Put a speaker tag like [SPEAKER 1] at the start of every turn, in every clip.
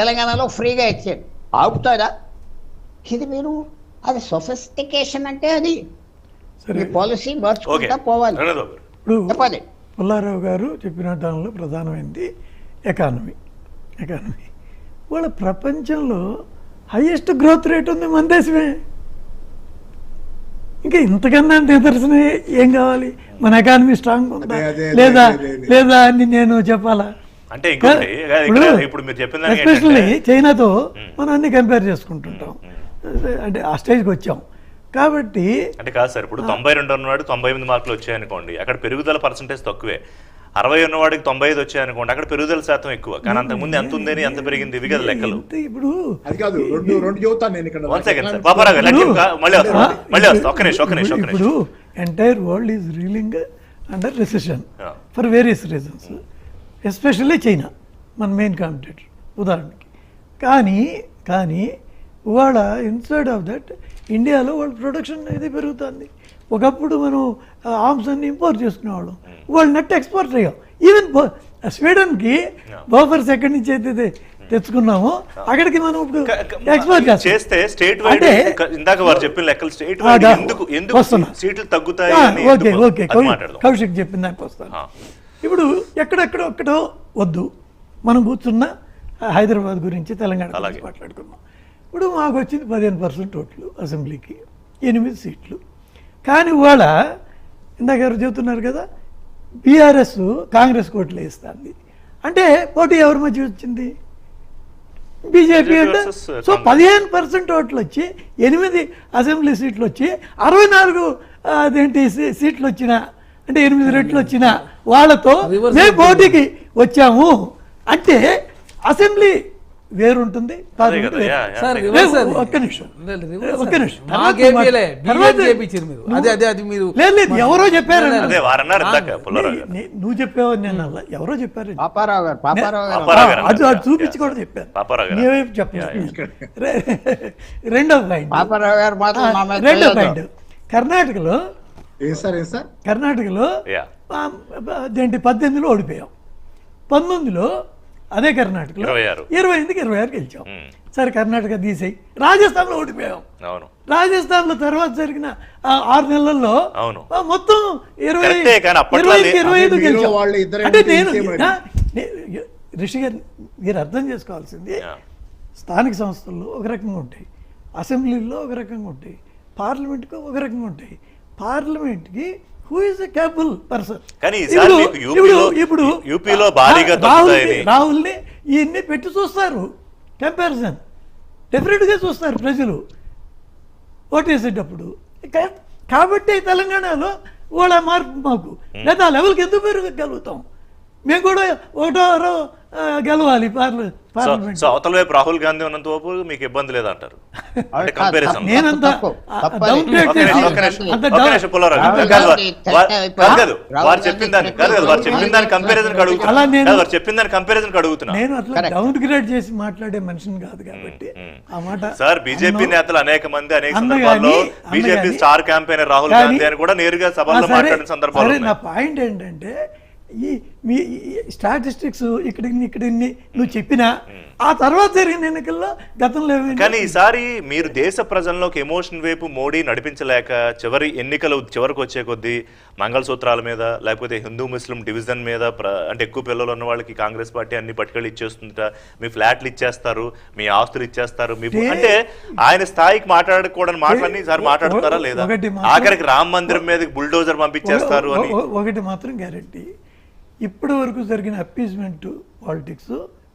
[SPEAKER 1] తెలంగాణలో ఫ్రీగా ఇచ్చాడు ఆగుతారా ఇది మీరు అది సొఫిస్టికేషన్ అంటే అది. Policy
[SPEAKER 2] okay.
[SPEAKER 1] మార్చుకుంటా పోవాలి చెప్పండి.
[SPEAKER 3] పుల్లారావు గారు చెప్పిన దానిలో ప్రధానమైనది ఎకానమీ. ఎకానమీ. వాళ్ళ ప్రపంచంలో హైయెస్ట్ గ్రోత్ రేట్ ఉంది మన దేశమే. ఇంకా ఇంతకన్నా నిదర్శనం ఏం కావాలి? మన ఎకానమీ స్ట్రాంగ్ ఉందా? లేదా. లేదా అని నేను చెప్పాలా?
[SPEAKER 2] అంటే ఇప్పుడు మీరు
[SPEAKER 3] ఎస్పెషల్లీ చైనాతో మనం అన్ని కంపేర్ చేసుకుంటుంటాం. అంటే ఆ స్టేజ్కి వచ్చాం. కాబట్టి
[SPEAKER 2] అంటే కాదు సార్ ఇప్పుడు తొంభై రెండు ఉన్నవాడు తొంభై ఎనిమిది మార్కులు వచ్చాయనుకోండి. అక్కడ పెరుగుదల పర్సంటేజ్ తక్కువే. అరవై ఉన్నవాడికి తొంభై ఐదు వచ్చాయనుకోండి అక్కడ పెరుగుదల శాతం ఎక్కువ. కానీ అంతకుముందు ఎంత ఉందని ఎంత పెరిగింది ఇవి కదా లెక్కలు.
[SPEAKER 3] ఇప్పుడు
[SPEAKER 4] అది కాదు రెండు రెండు చెబుతాను నేను ఇక్కడ.
[SPEAKER 2] One second sir. పాపారావు గారు లెక్క ఇంకా మళ్ళీ వస్తా మళ్ళీ వస్తా. ఒక్క నిమిషం ఒక్క నిమిషం ఒక్క నిమిషం.
[SPEAKER 3] ఇప్పుడు entire world is reeling under recession. For various reasons especially China మన మెయిన్ కాంపిటేటర్ ఉదాహరణకి. కానీ కానీ ఇవాళ ఇన్సైడ్ ఆఫ్ దట్ ఇండియాలో వాళ్ళ ప్రొడక్షన్ అనేది పెరుగుతుంది. ఒకప్పుడు మనం ఆర్మ్స్ అన్ని ఇంపోర్ట్ చేసుకునేవాళ్ళం. వాళ్ళు నెట్ ఎక్స్పోర్ట్ అయ్యాం ఈవెన్ స్వీడన్కి బోఫర్స్ ఎక్కడి నుంచి అయితే తె- తెచ్చుకున్నామో. అక్కడికి మనం ఇప్పుడు ఎక్స్పోర్ట్ చేస్తాం.
[SPEAKER 2] స్టేట్ వైడ్
[SPEAKER 3] అంటే
[SPEAKER 2] ఇందాక వారు చెప్పిన లెక్కలు స్టేట్ ఎందుకు ఎందుకు
[SPEAKER 3] వస్తున్నా.
[SPEAKER 2] సీట్లు తగ్గుతాయి
[SPEAKER 3] ఓకే? ఓకే కౌశిక్ చెప్పిన దానికి వస్తాను. ఇప్పుడు ఎక్కడెక్కడ ఒక్కటో వద్దు. మనం కూర్చున్న హైదరాబాద్ గురించి తెలంగాణ
[SPEAKER 2] అలాగే.
[SPEAKER 3] మాట్లాడుకుందాం. ఇప్పుడు మాకు వచ్చింది పదిహేను పర్సెంట్ ఓట్లు అసెంబ్లీకి ఎనిమిది సీట్లు. కానీ ఇవాళ ఇందాక ఎవరు చెబుతున్నారు కదా బీఆర్ఎస్ కాంగ్రెస్ ఓట్లు వేస్తుంది అంటే పోటీ ఎవరి మధ్య వచ్చింది? బీజేపీ అంటే? సో. పదిహేను పర్సెంట్ ఓట్లు వచ్చి ఎనిమిది అసెంబ్లీ సీట్లు వచ్చి అరవై నాలుగు అదేంటి సీట్లు వచ్చిన అంటే ఎనిమిది రెట్లు వచ్చిన వాళ్ళతో మేము. పోటీకి వచ్చాము. అంటే అసెంబ్లీ వేరుంటుంది. ఒక్క నిమిషం. ఒక్క. నిమిషం. ఎవరో చెప్పారు నువ్వు చెప్పావు నేను ఎవరో చెప్పారు?
[SPEAKER 1] పాపారావు గారు పాపారావు గారు
[SPEAKER 2] పాపారావు గారు
[SPEAKER 3] ఆ, అది. అది చూపించి. కూడా చెప్పారు.
[SPEAKER 2] పాపారావు గారు.
[SPEAKER 3] నీవేం చెప్పలేదు రెండో పాయింట్.
[SPEAKER 1] పాపారావు గారు మాత్రం మా మీద
[SPEAKER 3] రెండో. పాయింట్. కర్ణాటకలో
[SPEAKER 4] ఏం సార్ ఏం సార్?
[SPEAKER 3] కర్ణాటకలో అదేంటి పద్దెనిమిదిలో ఓడిపోయాం. పంతొమ్మిదిలో అదే కర్ణాటకలో
[SPEAKER 2] ఇరవై
[SPEAKER 3] ఎనిమిదికి ఇరవై ఆరు గెలిచాం.
[SPEAKER 2] మ్మ్.
[SPEAKER 3] సరే కర్ణాటక తీసేయి. రాజస్థాన్లో ఓడిపోయాం.
[SPEAKER 2] అవును.
[SPEAKER 3] రాజస్థాన్లో తర్వాత జరిగిన ఆ ఆరు నెలల్లో
[SPEAKER 2] అవును.
[SPEAKER 3] మొత్తం ఇరవై ఇరవై ఐదు గెలిచాం. అంటే నేను రిషి గారు మీరు అర్థం చేసుకోవాల్సింది. స్థానిక సంస్థల్లో ఒక రకంగా ఉంటాయి. అసెంబ్లీలో ఒక రకంగా ఉంటాయి. పార్లమెంట్కి ఒక రకంగా ఉంటాయి. పార్లమెంట్కి who is a capable person
[SPEAKER 2] కానీ
[SPEAKER 3] ఇప్పుడు
[SPEAKER 2] యూపీలో భారీగా
[SPEAKER 3] రాహుల్ని. రాహుల్ని పెట్టి చూస్తారు. కంపారిజన్ డెఫినెట్గా చూస్తారు ప్రజలు. ఓటేసేటప్పుడు. కా- కాబట్టి తెలంగాణలో వాళ్ళ మార్పు మాకు. లేదా ఆ లెవెల్కి ఎందుకు పెరగలుగుతాం మేము కూడా ఒకటో గెలవాలి పార్లమెంట్
[SPEAKER 2] సో అవతల వైపు రాహుల్ గాంధీ ఉన్నంత వరకు మీకు ఇబ్బంది లేదంటారు అంటే
[SPEAKER 1] కాదు,
[SPEAKER 2] కంపారిజన్
[SPEAKER 3] నేనంత
[SPEAKER 1] తప్పు, తప్పు.
[SPEAKER 3] డౌన్ గ్రేడ్
[SPEAKER 2] ఒక్క
[SPEAKER 3] చేసి
[SPEAKER 2] నిమిషం, ఒక్క నిమిషం,
[SPEAKER 3] అంత
[SPEAKER 2] ఒక్క
[SPEAKER 3] డౌన్-
[SPEAKER 2] నిమిషం పుల్లారావు గారు.
[SPEAKER 1] రాహుల్
[SPEAKER 2] కాదు,
[SPEAKER 1] గాంధీ
[SPEAKER 2] వారు-
[SPEAKER 1] చర్చ
[SPEAKER 2] కాదు, కాదు.
[SPEAKER 1] రాహుల్
[SPEAKER 2] వారు
[SPEAKER 1] గాంధీ
[SPEAKER 2] చెప్పిన దాన్ని కాదు
[SPEAKER 1] చెప్పిన
[SPEAKER 2] కాదు, వారు చెప్పిన దాని కంపారిజన్ అడుగుతున్నా
[SPEAKER 3] అలా నేను-
[SPEAKER 2] కాదు, వారు చెప్పిన దాని కంపారిజన్ అడుగుతున్నా
[SPEAKER 3] నేను అట్లా
[SPEAKER 1] Correct.
[SPEAKER 3] డౌన్ గ్రేడ్ చేసి మాట్లాడే మనిషిని కాదు కాబట్టి ఆ మాట
[SPEAKER 2] సార్ బీజేపీ నేతలు అనేక మంది అనేక సందర్భాల్లో BJP star campaigner Rahul Gandhi అని కూడా నేరుగా
[SPEAKER 3] సరే,
[SPEAKER 2] మాట్లాడిన సందర్భాలు
[SPEAKER 3] నా. పాయింట్ ఏంటంటే ఈ మీ స్టాటిస్టిక్స్ ఇక్కడ ఇక్కడ నువ్వు చెప్పినా ఆ తర్వాత జరిగిన ఎన్నికల్లో గతంలో?
[SPEAKER 2] కానీ ఈసారి మీరు దేశ ప్రజల్లోకి ఎమోషన్ వైపు మోడీ నడిపించలేక చివరి ఎన్నికలు చివరికి వచ్చే కొద్దీ మంగళసూత్రాల మీద లేకపోతే హిందూ ముస్లిం డివిజన్ మీద అంటే ఎక్కువ పిల్లలు ఉన్న వాళ్ళకి కాంగ్రెస్ పార్టీ అన్ని పట్టుకెళ్ళి ఇచ్చేస్తుంట మీ ఫ్లాట్లు ఇచ్చేస్తారు మీ ఆస్తులు ఇచ్చేస్తారు మీ అంటే ఆయన స్థాయికి మాట్లాడకూడని మాటలన్నీ ఈసారి మాట్లాడుతున్నారా లేదా? ఆఖరికి రామ్ మందిరం మీద బుల్డోజర్ పంపించేస్తారు అని.
[SPEAKER 3] ఒక- ఒకటి మాత్రం గ్యారంటీ. ఇప్పటి వరకు జరిగిన అప్పీజ్మెంట్ పాలిటిక్స్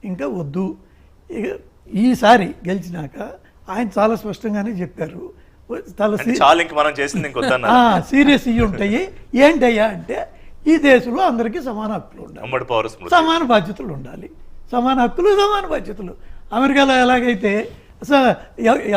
[SPEAKER 3] ఇంకా వద్దు. ఈసారి గెలిచినాక ఆయన చాలా స్పష్టంగానే చెప్పారు. చాలా సీరియస్ ఇవి ఉంటాయి. ఏంటయ్యా అంటే ఈ దేశంలో అందరికీ సమాన హక్కులు ఉండాలి. సమాన బాధ్యతలు ఉండాలి. సమాన హక్కులు సమాన బాధ్యతలు. అమెరికాలో ఎలాగైతే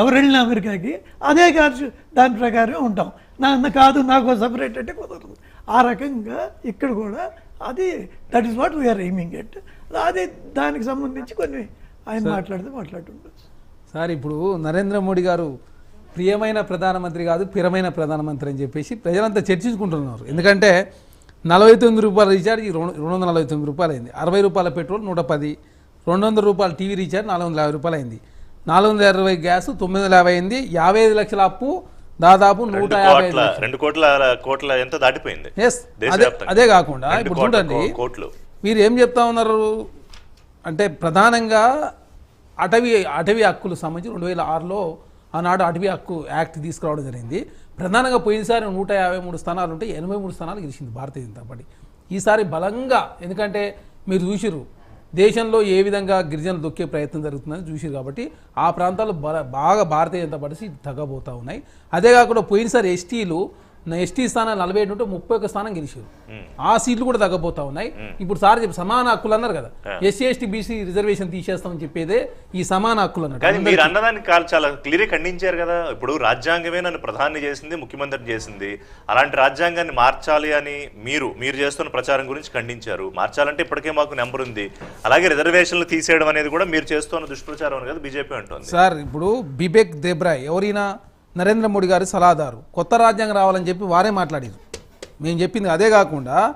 [SPEAKER 3] ఎవరు వెళ్ళిన అమెరికాకి అదే కాదు దాని ప్రకారం ఉంటాం. నా నా కాదు నాకు సపరేట్ అంటే కుదరదు. ఆ రకంగా ఇక్కడ కూడా అది that is what we are aiming at అది దానికి సంబంధించి కొన్ని ఆయన మాట్లాడితే మాట్లాడుతుండొచ్చు
[SPEAKER 5] సార్ ఇప్పుడు నరేంద్ర మోడీ గారు ప్రియమైన ప్రధానమంత్రి కాదు పిరమైన ప్రధానమంత్రి అని చెప్పేసి ప్రజలంతా చర్చించుకుంటున్నారు. ఎందుకంటే నలభై తొమ్మిది రూపాయల రీఛార్జ్ రెండు రెండు వందల నలభై తొమ్మిది రూపాయలు అయింది అరవై రూపాయల పెట్రోల్ నూట పది. రెండు వందల రూపాయలు టీవీ రీఛార్జ్ నాలుగు వందల యాభై రూపాయలు అయింది నాలుగు వందల ఇరవై గ్యాస్ తొమ్మిది వందల యాభై అయింది యాభై ఐదు లక్షల అప్పు దాదాపు నూట యాభై
[SPEAKER 2] రెండు కోట్ల కోట్ల ఎంత దాటిపోయింది
[SPEAKER 5] అదే కాకుండా ఇప్పుడు చూడండి
[SPEAKER 2] కోట్లు.
[SPEAKER 5] మీరు ఏం చెప్తా ఉన్నారు? అంటే ప్రధానంగా అటవీ అటవీ హక్కులు సంబంధించి రెండు వేల ఆరులో ఆనాడు అటవీ హక్కు యాక్ట్ తీసుకురావడం జరిగింది. ప్రధానంగా పోయినసారి నూట యాభై మూడు స్థానాలు ఉంటే ఎనభై మూడు స్థానాలు గెలిచింది భారతీయ జనతా పార్టీ. ఈసారి బలంగా ఎందుకంటే మీరు చూసిరు దేశంలో ఏ విధంగా గిరిజనులు దొక్కే ప్రయత్నం జరుగుతుందని చూసారు కాబట్టి ఆ ప్రాంతాలు బాగా భారతీయ జనతా పార్టీ తగ్గబోతూ ఉన్నాయి. అదే కాకుండా పోయినసారి ఎస్టీలు ఎస్టీ స్థానాలు నలభై ఏడు ఉంటే ముప్పై ఒక్క స్థానం గెలిచారు. ఆ సీట్లు కూడా తగ్గబోతా ఉన్నాయి. ఇప్పుడు సార్ చెప్పి సమాన హక్కులు అన్నారు కదా. ఎస్సీ ఎస్టీ బీసీ రిజర్వేషన్ తీసేస్తామని చెప్పేదే ఈ సమాన హక్కులు అన్నట్టు.
[SPEAKER 2] మీరు అన్నదానికి చాలా క్లియర్ ఖండించారు కదా. ఇప్పుడు రాజ్యాంగమే నన్ను ప్రధాని చేసింది ముఖ్యమంత్రిని చేసింది. అలాంటి రాజ్యాంగాన్ని మార్చాలి అని మీరు మీరు చేస్తున్న ప్రచారం గురించి ఖండించారు. మార్చాలంటే ఇప్పటికే మాకు నెంబర్ ఉంది. అలాగే రిజర్వేషన్లు తీసేయడం అనేది కూడా మీరు చేస్తున్న దుష్ప్రచారం అని కదా బీజేపీ అంటోంది.
[SPEAKER 5] సార్ ఇప్పుడు బిబేక్ దేబ్రాయ్ ఎవరైనా నరేంద్ర మోడీ గారి సలహాదారు. కొత్త రాజ్యాంగం రావాలని చెప్పి వారే మాట్లాడారు. మేము చెప్పింది అదే కాకుండా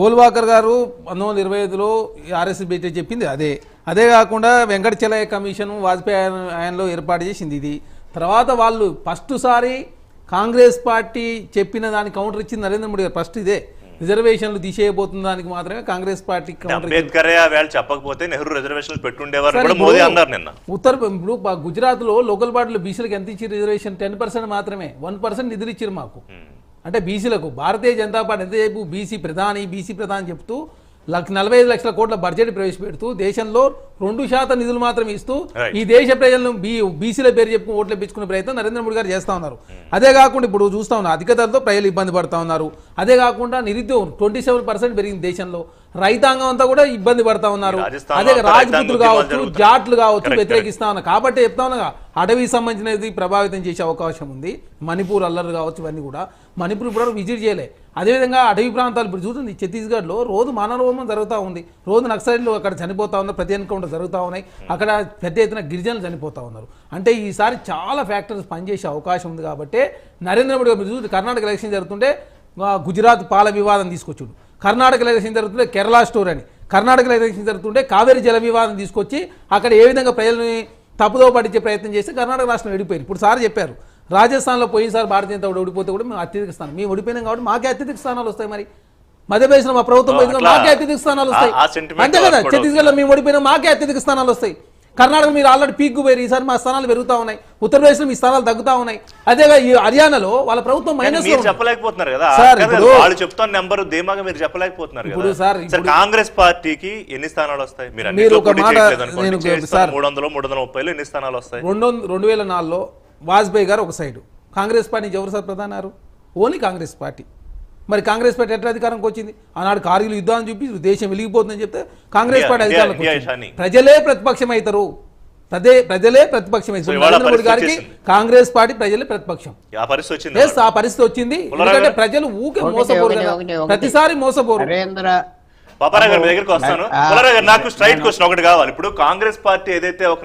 [SPEAKER 5] గోల్వాకర్ గారు పంతొమ్మిది వందల ఇరవై ఐదులో ఆర్ఎస్ఎస్ బీటీ చెప్పింది అదే. అదే కాకుండా వెంకట చెలయ్య కమిషన్ వాజ్పేయి ఆయన- ఆయనలో ఏర్పాటు చేసింది ఇది. తర్వాత వాళ్ళు ఫస్ట్ సారి కాంగ్రెస్ పార్టీ చెప్పిన దాని కౌంటర్ ఇచ్చింది నరేంద్ర మోడీ గారు. ఫస్ట్ ఇదే. రిజర్వేషన్లు తీసేయబోతున్న దానికి మాత్రమే కాంగ్రెస్ పార్టీ
[SPEAKER 2] అంబేద్కర్ వేళ చెప్పకపోతే నెహ్రూ రిజర్వేషన్లు పెట్టుండేవారు
[SPEAKER 5] సరే,
[SPEAKER 2] కూడా
[SPEAKER 5] ఇప్పుడు
[SPEAKER 2] మోదీ అన్నారు నిన్న.
[SPEAKER 5] ఉత్తర ఇప్పుడు బా- గుజరాత్లో లోకల్ బాడీలో బీసీలకు ఎంత ఇచ్చారు రిజర్వేషన్? టెన్ పర్సెంట్ మాత్రమే. వన్ పర్సెంట్ నిధులు ఇచ్చారు మాకు. అంటే బీసీలకు భారతీయ జనతా పార్టీ ఎంతసేపు బీసీ ప్రధాని బీసీ ప్రధాని చెప్తూ నలభై ఐదు లక్షల కోట్ల బడ్జెట్ ప్రవేశపెడుతూ దేశంలో రెండు శాతం నిధులు మాత్రమే ఇస్తూ. ఈ దేశ ప్రజలను బీ బీసీల పేరు చెప్పుకుని ఓట్లు ఇప్పించుకునే ప్రయత్నం నరేంద్ర మోడీ గారు చేస్తా ఉన్నారు. అదే కాకుండా ఇప్పుడు చూస్తా ఉన్నారు అధిక ధరతో ప్రజలు ఇబ్బంది పడతా ఉన్నారు. అదే కాకుండా నిరుద్యోగం ట్వంటీ సెవెన్ పర్సెంట్ పెరిగింది దేశంలో. రైతాంగం అంతా కూడా ఇబ్బంది పడతా ఉన్నారు. అదే
[SPEAKER 2] ఉద్యమాలు
[SPEAKER 5] కావచ్చు. జాట్లు కావచ్చు వ్యతిరేకిస్తా ఉన్నా కాబట్టి చెప్తా ఉన్నా అటవీ సంబంధించినది ప్రభావితం చేసే అవకాశం ఉంది. మణిపూర్ అల్లర్లు కావచ్చు ఇవన్నీ కూడా. మణిపూర్ ఇప్పుడు విజిట్ చేయలే. అదేవిధంగా అటవీ ప్రాంతాలు ఇప్పుడు చూస్తుంది ఛత్తీస్గఢ్లో రోజు మానవోమం జరుగుతూ ఉంది. రోజు నక్సలైట్లు అక్కడ చనిపోతా ఉన్నారు ప్రతి ఎన్కౌంటర్ జరుగుతూ ఉన్నాయి. అక్కడ పెద్ద ఎత్తున గిరిజనులు చనిపోతా ఉన్నారు. అంటే ఈసారి చాలా ఫ్యాక్టర్స్ పనిచేసే అవకాశం ఉంది కాబట్టి నరేంద్ర మోడీ గారు చూసి కర్ణాటక ఎలక్షన్ జరుగుతుంటే గుజరాత్ పాల వివాదం తీసుకొచ్చుడు. కర్ణాటక ఎలక్షన్ జరుగుతుంటే కేరళ స్టోర్ అని. కర్ణాటకలో ఎలక్షన్ జరుగుతుంటే కావేరీ జల వివాదం తీసుకొచ్చి అక్కడ ఏ విధంగా ప్రజల్ని తప్పుదో పట్టించే ప్రయత్నం చేస్తే కర్ణాటక రాష్ట్రం విడిపోయింది ఇప్పుడు సార్ చెప్పారు రాజస్థాన్లో పోయినసారి భారతీయ జనతా ఓడిపోతే కూడా మేము అత్యధిక స్థానం. మేము ఓడిపోయినాం కాబట్టి మాకే అత్యధిక స్థానాలు వస్తాయి మరి. మధ్యప్రదేశ్లో మా ప్రభుత్వం పోయింది మాకే అత్యధిక స్థానాలు వస్తాయి. అంతే కదా? ఛత్తీస్గఢ్లో మేము ఓడిపోయినా మాకే అత్యధిక స్థానాలు వస్తాయి. కర్ణాటక మీరు ఆల్రెడీ పీక్ పోయారు. ఈసారి మా స్థానాలు పెరుగుతా ఉన్నాయి. ఉత్తరప్రదేశ్లో మీ స్థానాలు తగ్గుతా ఉన్నాయి. అదేగా ఈ హర్యానాలో వాళ్ళ ప్రభుత్వం మైనస్
[SPEAKER 2] చెప్పలేకపోతున్నారు కదా. వాళ్ళు చెప్తున్న నెంబర్ ధీమాగా మీరు చెప్పలేకపోతున్నారు
[SPEAKER 5] ఇప్పుడు సార్,
[SPEAKER 2] కాంగ్రెస్ పార్టీకి ఎన్ని స్థానాలు వస్తాయి? మీరు
[SPEAKER 5] ఒక మాట. నేను
[SPEAKER 2] మూడు వందలు మూడు వందల ముప్పైలో ఎన్ని స్థానాలు వస్తాయి?
[SPEAKER 5] రెండు రెండు వేల నాలుగులో వాజ్పేయి గారు ఒక సైడు. కాంగ్రెస్ పార్టీ ఎవరు సార్ ప్రధానారు. Only Congress party. మరి కాంగ్రెస్ పార్టీ ఎట్లా అధికారంకి వచ్చింది? ఆనాడు కార్గిల్ యుద్ధాన్ని చూపి దేశం వెలిగిపోతుందని చెప్తే కాంగ్రెస్ పార్టీ అధికారంలోకి. ప్రజలే ప్రతిపక్షం అవుతారు ప్రదే ప్రజలే ప్రతిపక్షం నరేంద్ర మోడీ గారికి. కాంగ్రెస్ పార్టీ ప్రజలే ప్రతిపక్షం.
[SPEAKER 2] ఆ పరిస్థితి వచ్చింది
[SPEAKER 5] ఎస్ ఆ పరిస్థితి వచ్చింది.
[SPEAKER 2] పుల్లారావు
[SPEAKER 5] ఎందుకంటే? ప్రజలు ఊకే మోసపోరు. ప్రతిసారి మోసపోరు.
[SPEAKER 2] పాపారావు గారి మీ దగ్గరికి వస్తాను. నాకు స్ట్రైట్ క్వశ్చన్ ఒకటి కావాలి. ఇప్పుడు కాంగ్రెస్ పార్టీ ఏదైతే ఒక